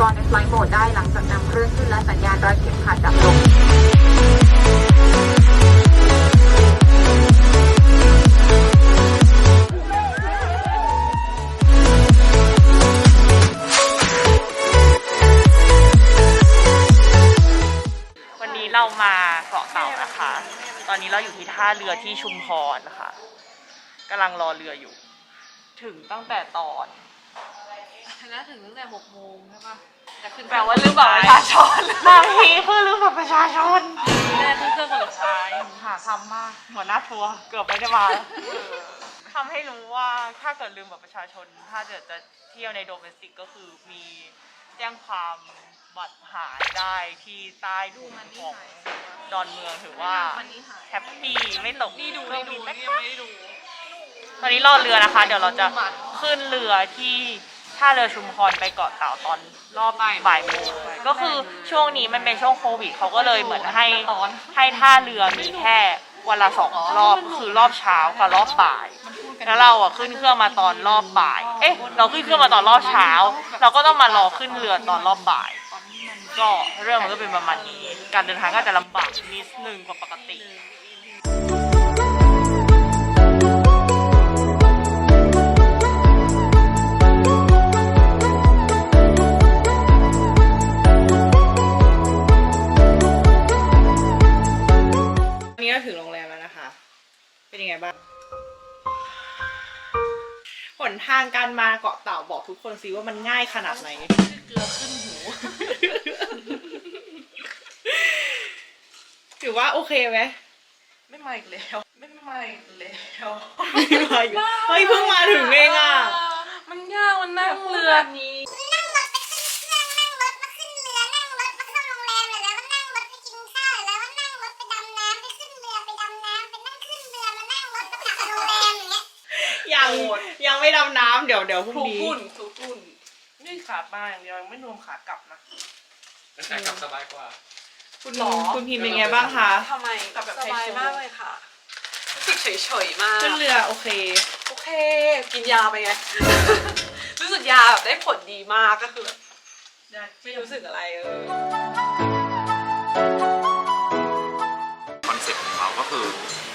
กรณ์ในไฟล์โหมดได้หลังจากนำเครื่องขึ้นและสัญญาณรัดเข็มขัดดับลงวันนี้เรามาเกาะเต่านะคะ ตอนนี้เราอยู่ที่ท่าเรือที่ชุมพรนะคะกำลังรอเรืออยู่ ถึงตั้งแต่ตอน แล้วถึงตั้งแต่หกโมงใช่ปะแต่ขึ้นแปลว่าลืมบัตรประชาชนบางทีเพื่อลืมบัตรประชาชนแรกขึ้นเครื่องคนสุดท้ายหาทำมากหัวหน้าทัวร์เกือบไม่ได้มาแล้วทำให้รู้ว่าถ้าเกิดลืมบัตรประชาชน ถ้าเกิดจะเที่ยวในโดเมสติกก็คือมีแจ้งความบัตรหายได้ที่ใต้ถุนของดอนเมืองถือว่าวันนี้หายแฮปปี้ไม่ตกนี่ดูเครื่นี่องดูบินนี่ยังไม่ได้ดู ตอนนี้รอเรือนะคะ เดี๋ยวเราจะขึ้นเรือที่ ท่าเรือชุมพรไปเกาะเต่าตอนรอบบ่ายโมงก็คือช่วงนี้มันเป็นช่วงโควิดเขาก็เลยเหมือนให้ตอนให้ท่าเรือมีแค่วันละสองรอบก็คือรอบเช้ากับรอบบ่าย แล้วเราอะขึ้นเครื่องมาตอนรอบบ่าย เอ๊ะ เราขึ้นเครื่องมาตอนรอบเช้า เราก็ต้องมารอขึ้นเรือตอนรอบบ่าย ก็เรื่องมันก็เป็นประมาณนี้ การเดินทางก็จะลำบากนิดนึงกว่าปกติ ทางการมาเกาะเต่าบอกทุกคนสิว่ามันง่ายขนาดไหน เกลือขึ้นหู ถือว่าโอเคไหมไม่มาอีกแล้ว ไม่มาอีกแล้วไม่มาอยู่เฮ้ยเพิ่งมาถึงเองอะ มันยากมันนั่งเรือนี้ เดี๋ยวเดี๋ยวพรุ่งทุกนี้หุ่นทุกหุ่นนี่ขามาอย่างเดียวยังไม่รวมขากลับนะ แต่กลับสบายกว่า คุณหรอคุณพิมพ์เป็นไงบ้างคะ ทำไมกับแบบสบายไฮโซ มากเลยค่ะรู้สึกเฉยๆมาก ขึ้นเรือโอเค โอเค กินยาไปไง รู้สึกยาแบบได้ผลดีมากก็คือแบบไม่รู้สึกอะไรเออ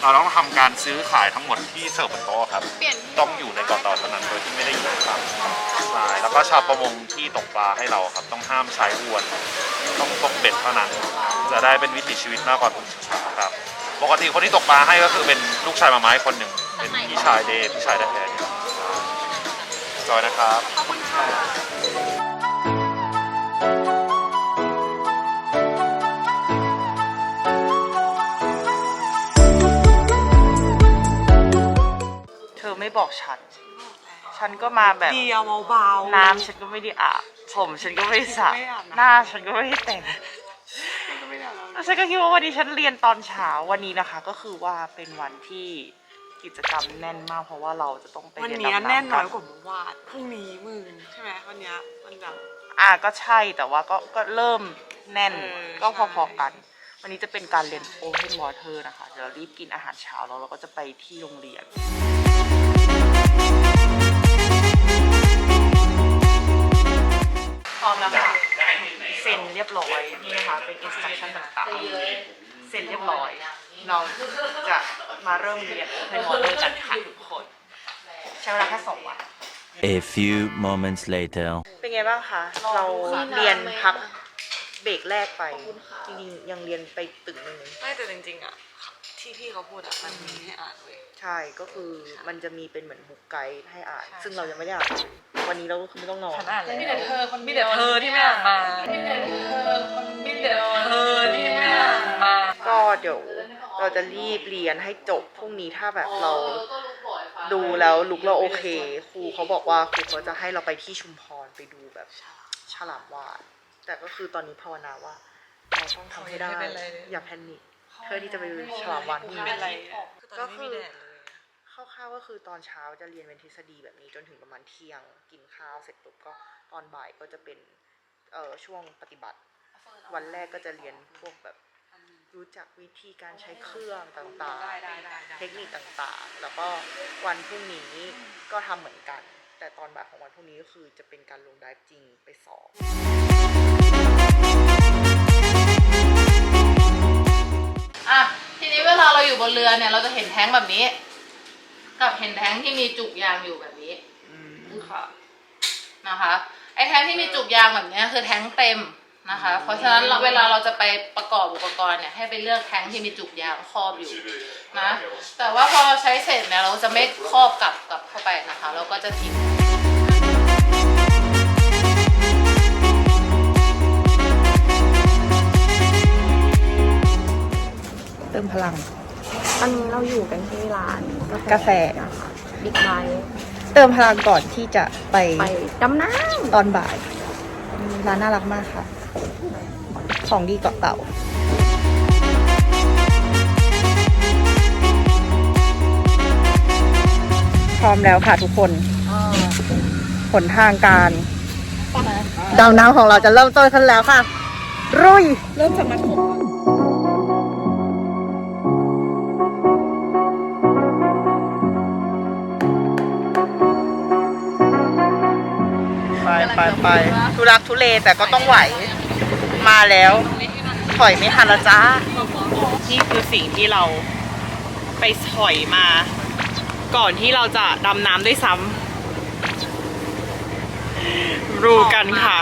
เราต้องทำการซื้อขายทั้งหมดที่เสิร์ฟบนโต๊ะครับ เปลี่ยนต้องอยู่ในเกาะเต่าเท่านั้นโดยที่ไม่ได้อยู่ในฝั่งใช่แล้วก็ชาวประมงที่ตกปลาให้เราครับ ต้องห้ามใช้อวน ต้องตกเบ็ดเท่านั้น จะได้เป็นวิถีชีวิตมากกว่าถูกครับ ปกติคนที่ตกปลาให้ก็คือเป็นลูกชายมาไม้คนหนึ่งเป็นพี่ชายเดย์พี่ชายแท้ๆเนี่ยจอยนะครับ ขอบคุณค่ะ ไม่บอกฉัน ฉันก็มาแบบ เดียวเบาๆ น้ำฉันก็ไม่ได้อาบผมฉันก็ไม่ได้สระไม่อาบน้ำ หน้าฉันก็ไม่ได้แต่งแล้วฉันก็คิดว่าวันนี้ฉันเรียนตอนเช้าวันนี้นะคะ ก็คือว่าเป็นวันที่กิจกรรมแน่นมาก เพราะว่าเราจะต้องไปวันเรียนเนี้ยดำำแน่นน้อยกักว่าเมื่อวานพรุ่งนี้มึงใช่ไหมวันเนี้ยมันแบบ อะก็ใช่แต่ว่าก็ก็เริ่มแน่นเออก็พใช่อๆกัน วันนี้จะเป็นการเรียน Open Water นะคะ เดี๋ยวเรารีบกินอาหารเช้าแล้วเราก็จะไปที่โรงเรียนพร้อมแล้วค่ะเซ็นเรียบร้อยนี่นะคะเป็น instruction ต่างๆเซ็นเรียบร้อย เราจะมาเริ่มเรียน Open Water กันค่ะทุกคนใช้เวลาแค่สองวัน A few moments later. เป็นไงบ้างคะ เราเรียนพัก เบรกแรกไปจริงๆยังเรียนไปตึงหนึ่งไม่แต่จริงๆอะที่พี่เขาพูดอะมันมีให้อ่านเว้ย ใช่ก็คือมันจะมีเป็นเหมือนบุ๊กไกด์ให้อ่านซึ่งเรายังไม่ได้อ่านเลยวันนี้เราก็คือไม่ต้องนอน ฉันอ่านแล้ว มีแต่เธอคนมีแต่เธอที่ไม่อ่านมา มีแต่เธอคนมีแต่เธอที่ไม่อ่านมา ก็เดี๋ยวเราจะรีบเรียนให้จบพรุ่งนี้ถ้าแบบเราดูแล้วลุกเราโอเค ครูเขาบอกว่าครูเขาจะให้เราไปที่ชุมพรไปดูแบบฉลามวาฬ แต่ก็คือตอนนี้ภาวนาว่าเราต้องทำให้ได้ไม่เป็นไรเลยอย่าแพนิคเพื่อที่จะไปดูฉลามวาฬพรุ่งไม่นี้เป็นไรคือตอนนี้ไม่มีแดดเลยคร่าวๆก็คือตอนเช้าจะเรียนเป็นทฤษฎีแบบนี้จนถึงประมาณเที่ยงกินข้าวเสร็จปุ๊บก็ตอนบ่ายก็จะเป็นเอ่อช่วงปฏิบัติ วันแรกก็จะเรียนพวกแบบรู้จักวิธีการใช้เครื่องต่างได้ได้ได้ได้ๆเทคนิคต่างๆ แล้วก็วันพรุ่งนี้ก็ทำเหมือนกัน แต่ตอนบ่ายของวันพรุ่งนี้ก็คือจะเป็นการลงไดฟ์จริงไปสอบ นเรือเนี่ยเราจะเห็นแท้งแบบนี้ กับเห็นแท้งที่มีจุกยางอยู่แบบนี้ค่ะนะคะไอ้แท้งที่มีจุกยางแบบเนี้ยคือแท้งเต็มนะคะ เพราะฉะนั้นเราเวลาเราจะไปประกอบอุปกรณ์เนี่ยให้ไปเลือกแท้งที่มีจุกยางครอบอยู่นะ แต่ว่าพอเราใช้เสร็จเนี่ยเราจะไม่ครอบกลับกลับเข้าไปนะคะ เราก็จะทิ้งเติมพลังต อนนี้เราอยู่กันที่ร้านกาแฟนะคะบิ๊กไบค์เติมพลังก่อนที่จะไปไปดำน้ตอนบ่าย ร้านน่ารักมากค่ะ ของดีเกาะเต่าพร้อมแล้วค่ะทุกคนผลทางการดำน้ำของเราจะเริ่มต้นขึ้นแล้วค่ะ รุ่ยเริ่มจากมันผม ไปทุรักทุเลแต่ก็ต้องไหว มาแล้ว ถอยไม่ทันละจ้า นี่คือสิ่งที่เราไปถอยมา ก่อนที่เราจะดำน้ำด้วยซ้ำรู้กันค่ะ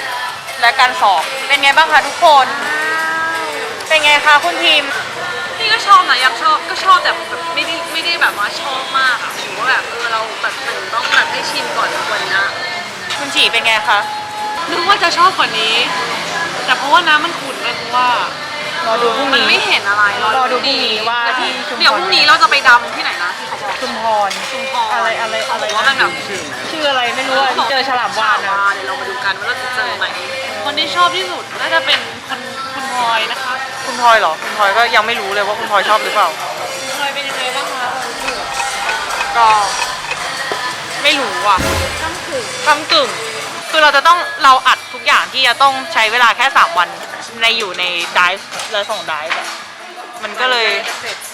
ฟ์ และการสอบ เป็นไงบ้างคะทุกคน เป็นไงคะคุณทีม นี่ก็ชอบนะยังชอบก็ชอบแต่แบบไม่ได้ไม่ได้แบบว่าชอบมากอะถือว่าแบบเออเราแบบมันต้องแบบให้ชินก่อนกว่านี้คุณฉีเป็นไงคะนึกว่าจะชอบกว่านี้ แต่เพราะว่าน้ำมันขุ่นเลยเพราะว่า รอดูพรุ่งมันนี้ ไม่เห็นอะไรรอดูพรุ่งนี้ว่าที่ชุมพร เดี๋ยวพรุ่งนี้เราจะไปดำที่ไหนนะที่เขาบอก ชุมพรชุมพรอะไรอะไรเขาอะไรบอกว่ามันแบบชื่ออะไรไม่รู้อะเจอฉลามวาฬนะเดี๋ยวเรามาดูกันว่าเราจะเจอไหมคนที่ชอบที่สุดน่าจะเป็นคนคุณพลอยนะคะ คุณพลอยเหรอคุณพลอยก็ยังไม่รู้เลยว่าคุณพลอยชอบหรือเปล่าคุณพลอยเป็นยังไงบ้างคะก็ไม่รู้อะกำกึ่งกำกึ่งคือเราจะต้องเราอัดทุกอย่างที่จะต้องใช้เวลาแค่ 3 วันในอยู่ในไดฟ์เลยสองไดฟ์อะมันก็เลยเ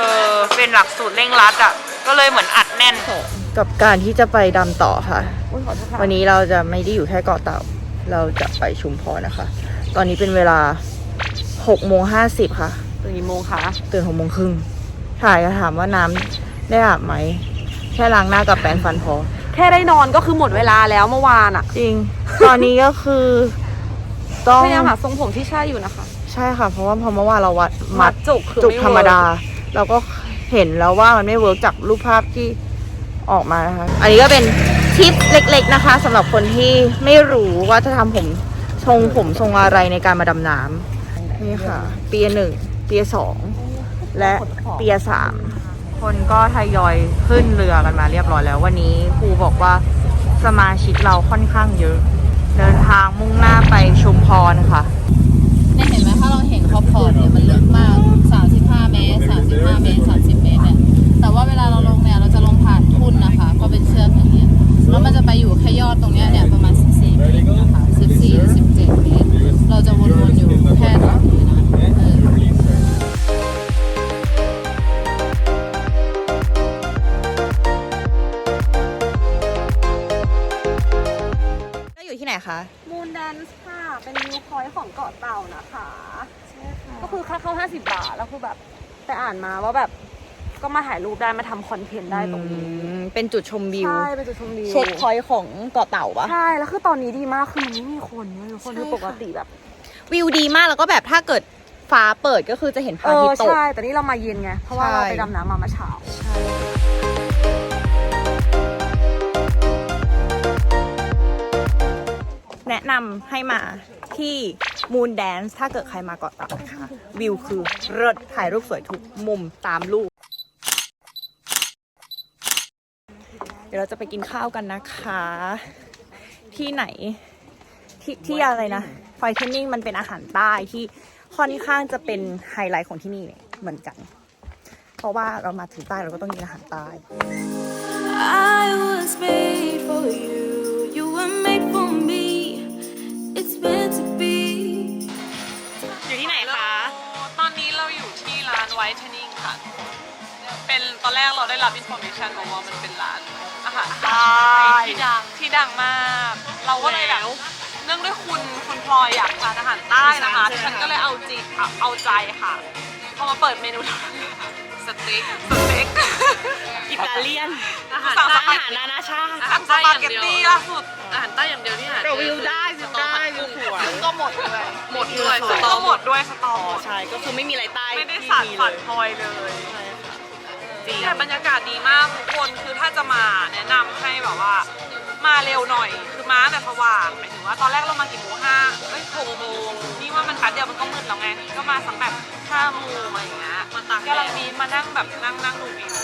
ออเป็นหลักสูตรเร่งรัดอะ ก็เลยเหมือนอัดแน่น กับการที่จะไปดำต่อค่ะ วันนี้เราจะไม่ได้อยู่แค่เกาะเต่า เราจะไปชุมพรนะคะ ตอนนี้เป็นเวลา6โมง50 ค่ะ ตื่นกี่โมงคะตื่น6โมงครึ่งถ่ายจะถามว่าน้ำได้อาบไหม แค่ล้างหน้ากับแปรงฟันพอ แค่ได้นอนก็คือหมดเวลาแล้วเมื่อวานอะจริง ตอนนี้ก็คือ ต้องพยายามหาทรงผมที่ใช่อยู่นะคะ ใช่ค่ะ เพราะว่าพอเมื่อวานเราวัดมัมัดจุกคือจุกไม่ธรรมดา เราก็เห็นแล้วว่ามันไม่เวิร์กจากรูปภาพที่ออกมานะคะ อันนี้ก็เป็นทิปเล็ก ๆ นะคะสำหรับคนที่ไม่รู้ว่าจะทำผมทรงผมทรงอะไรในการมาดำน้ำนี่ค่ะ เปียหนึ่งเปียสองและเปียสามคนก็ทยอยขึ้นเรือกันมาเรียบร้อยแล้ววันนี้ครูบอกว่าสมาชิกเราค่อนข้างเยอะ เดินทางมุ่งหน้าไปชุมพรค่ะเนี่ยเห็นไหมถ้าเราเห็นขอบขอบเนี่ยมันลึกมาก 35 เมตร 35 เมตร 30 เมตรเนี่ย แต่ว่าเวลาเราลงเนี่ย เราจะลงผ่านทุ่นนะคะ ก็เป็นเชือกอย่างเงี้ย แล้วมันจะไปอยู่แค่ยอดตรงเนี้ยเนี่ยประมาณ 14 เมตรนะคะ 14หรือ17 เมตร เราจะวนๆอยู่แค่ตรงนี้นะเออก็อยู่ที่ไหนคะ มูนแดนซ์ค่ะ เป็นวิวพอยต์ของเกาะเต่านะคะใช่ค่ะก็คือค่าเข้า 50 บาท แล้วคือแบบ ไปอ่านมาว่าแบบก็มาถ่ายรูปได้มาทำคอนเทนต์ได้ตรงนี้เป็นจุดชมวิว ใช่เป็นจุดชมวิวเช็คพอยต์ของเกาะเต่าปะ ใช่แล้วคือตอนนี้ดีมากคือมันไม่มีคนเลยคนคือปกติแบบวิวดีมากแล้วก็แบบถ้าเกิดฟ้าเปิดก็คือจะเห็นพเอระอาทิอตย์ตก ใช่ แต่นี่เรามาเย็นไง เพราะว่าใช่ เราไปดำน้ำมาเมื่อเช้า แนะนำให้มาที่ Moon Dance ถ้าเกิดใครมาเกาะเต่านะคะวิวคือเลิศถ่ายรูปสวยทุกมุมตามรูปเดี๋ยวเราจะไปกินข้าวกันนะคะ ที่ไหนที่ที่อะไรนะไฟเทนนิ่งมันเป็นอาหารใต้ที่ค่อนข้างจะเป็นไฮไลท์ของที่นี่เหมือนกัน เพราะว่าเรามาถึงใต้เราก็ต้องกินอาหารใต้ I was made for you, ตอนแรกเราได้รับอินโฟ a t ชันมาว่ามันเป็นร้านอาหารใต้ที่ดังที่ดังมาก เราก็เลยแบบเนื่องด้วยคุณคุณพลอยอยากทานอาหารใต้นะคะดิฉันก็เลยเอาจีเอาเอาใจค่ะพอมาเปิดเมนูสเต็กสเต็กอิตาเลียนอาหารสั่งใต้อาหารนานาชาติสั่งสปาเกตตี้ล่าสุดอาหารใต้อย่างเดียวที่หาแต่วิวได้วิวได้วิวสวยก็หมดด้วยหมดด้วยวิวสสวยตอหมดด้วยสตอหมดใช่ก็คือไม่มีอะไรใต้ไม่ได้ที่สารมีฝันเลยพลอยเลย จริงแต่บรรยากาศดีมากทุกคนคือถ้าจะมาแนะนำให้แบบว่า มาเร็วหน่อย คือมาแต่สว่างหมายถึงว่าตอนแรกเรามากี่โมงห้าเอ้ยหกโมงนี่ว่ามันแป๊บเดียวมันก็มืดแล้วไงก็มาสักแบบห้าโมงอะไรอย่างเงี้ยมาตากกำลังดีมานั่งแบบนั่งนั่งดูวิว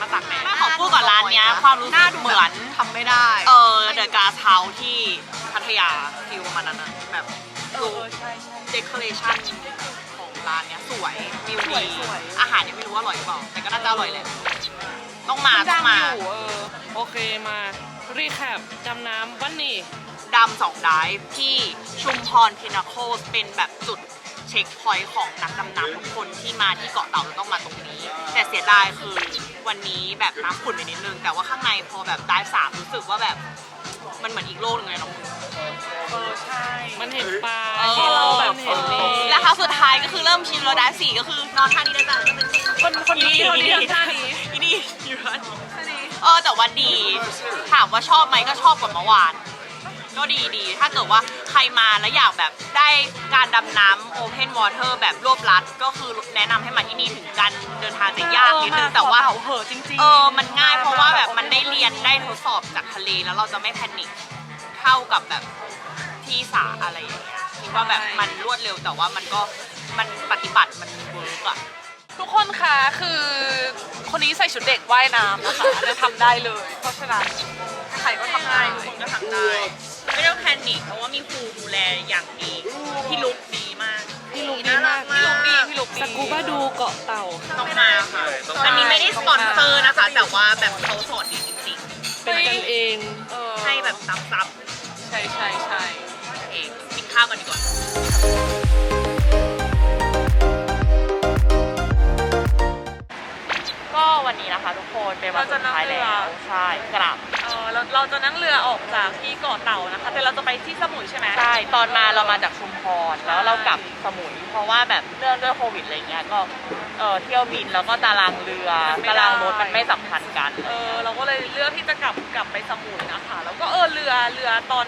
มาตากแดด ขอพูดก่อนร้านเนี้ยความรู้สึกเหมือนทำไม่ได้เออเดอะกาเฮาที่พัทยาฟิลประมาณนั้นนะแบบเออใช่ใช่เดคอเรชั่นของ ร้านเนี้ยสวยวิวสวยดีสวย อาหารยังไม่รู้ว่าอร่อยหรือเปล่าแต่ก็น่าจะอร่อยแหละต้องมาต้องมาโอเคมารีแคปดำน้ำวันนี้ ดำสองไดฟ์ที่ชุมพรพินาโคสเป็นแบบจุดเช็คพอยต์ของนักดำน้ำทุกคนที่มาที่เกาะเต่าจะต้องมาตรงนี้ แต่เสียดายคือวันนี้แบบน้ำขุ่นไปนิดนึง แต่ว่าข้างในพอแบบไดฟ์สามรู้สึกว่าแบบมันเหมือนอีกโลกหนึงเลยเนาะ เออใช่ มันเห็นปลาเออ เห็น เราแบบเห็นนี่แล้วครั้งสุดท้ายก็คือเริ่มชิมแล้วได้สี่ก็คือนอนท่านี้ได้จ้ะก็เป็นคนคนนี้คนนี้ทำท่านี้อีนี่อยู่ท่านี้ท่านี้เออแต่ว่าดี ถามว่าชอบไหมก็ชอบกว่าเมื่อวาน ก็ดีดี ถ้าเกิดว่าใครมาแล้วอยากแบบได้การดำน้ำโอเพนวอเตอร์แบบรวบลัด ก็คือแนะนำให้มาที่นี่ถึงการเดินทางจะยากนิดนึงแต่ว่าเหอะจริงๆเออมันง่ายเพราะว่าแบบมันได้เรียนได้ทดสอบจากทะเลแล้วเราจะไม่แพนิคเท่ากับแบบ ที่สาอะไรอย่างเงี้ยคิดว่าแบบมันรวดเร็วแต่ว่ามันก็มันปฏิบัติมันเวิร์กอะทุกคนคะคือคนนี้ใส่ชุดเด็กว่ายน้ำนะคะจะทำได้เลย เพราะฉะนั้นใครก็ทำได้ทุกคนก็ทำได้ ไม่ต้องแพนิคเพราะว่ามีครูดูแลอย่างดีพี่ลุกดีมากพี่ลุกดีมากพี่ลุกดีพี่ลุกดีสกูบ้าดูเกาะเต่าต้องมาค่ะอันนี้ไม่ได้สปอนเซอร์นะคะ แต่ว่าแบบเขาสอนดีจริงเป็นกันเองเออๆให้แบบซับใช่ใช่ใช่ๆ เองกินข้าวกันดีกว่าก็วันนี้นะคะทุกคนเป็นวันสุดท้ายแล้วใช่กลับเออเราเราจะนั่งเรือออกจากที่เกาะเต่านะคะ แต่เราจะไปที่สมุยใช่ไหมใช่ตอนมาเรามาจากชุมพรแล้วเรากลับสมุย เพราะว่าแบบเนื่องด้วยโควิดอะไรเงี้ยก็เออเที่ยวบินแล้วก็ตารางเรือตารางรถมันไม่สัมพันธ์กัน เออเราก็เลยเลือกที่จะกลับกลับไปสมุยนะคะ แล้วก็เออเรือเรือตอน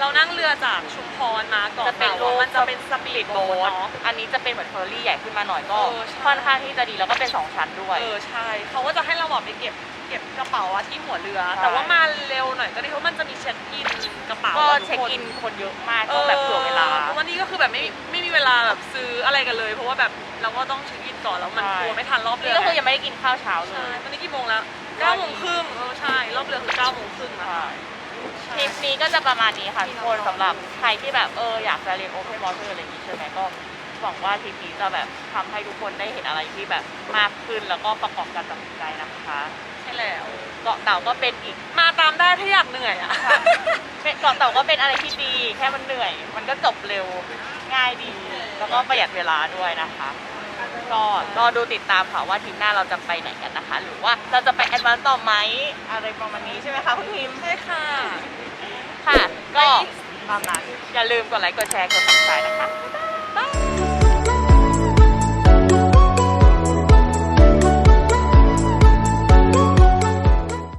เรานั่งเรือจากชุมพรมาเกาะจะเป็นเต่ารูปอะมันจะเป็นสปีดโบ๊ทเนาะ อันนี้จะเป็นเหมือนเฟอร์รี่ใหญ่ขึ้นมาหน่อยก็เออใช่ ค่อนข้างที่จะดีแล้วก็เป็นสองชั้นด้วย เออใช่เขาก็จะให้เราแบบไปเก็บเก็บกระเป๋าอะที่หัวเรือ ใช่ แต่ว่ามาเร็วหน่อยก็ดีเพราะมันจะมีเช็คอินกระเป๋าก็อะทุเช็คคนอินคนเยอะมากต้องแบบเผื่อเวลา เพราะวันนี้ก็คือแบบไม่มีไม่มีเวลาแบบซื้ออะไรกันเลย เพราะว่าแบบเราก็ต้องเช็คอินก่อนแล้วมันใช่ กลัวไม่ทันรอบเรืนี่อก็คือยังไม่ได้กินข้าวเช้าเลใช่ยวันนี้กี่โมงแล้วเก้าโมงครึ่งเออใช่รอบเรือคือเก้าโมงครึ่งนะคะ ทริปนี้ก็จะประมาณนี้ค่ะทุกคนสำหรับใครที่แบบเอออยากจะเรียนโอเพนวอเตอร์อะไรอย่างงี้ใช่ไหมก็หวังว่าทริปนี้จะแบบทำให้ทุกคนได้เห็นอะไรที่แบบมากขึ้นแล้วก็ประกอบการตัดสินใจนะคะใช่แล้วเกาะเต่าก็เป็นอีก มาตามได้ถ้าอยากเหนื่อยอะเป็นเกาะเต่าก็เป็นอะไรที่ดี แค่มันเหนื่อย มันก็จบเร็วง่ายดี แล้วก็ประหยัดเวลาด้วยนะคะ ก็รอดูติดตามค่ะว่าทีมหน้าเราจะไปไหนกันนะคะ หรือว่าเราจะไปแอดวานซ์ต่อไหมอะไรประมาณนี้ใช่ไหมคะคุณทีมใช่ค่ะ ค่ะ ก็ตามนั้นอย่าลืมกดไลค์กดแชร์กด subscribe นะคะบ๊ายบาย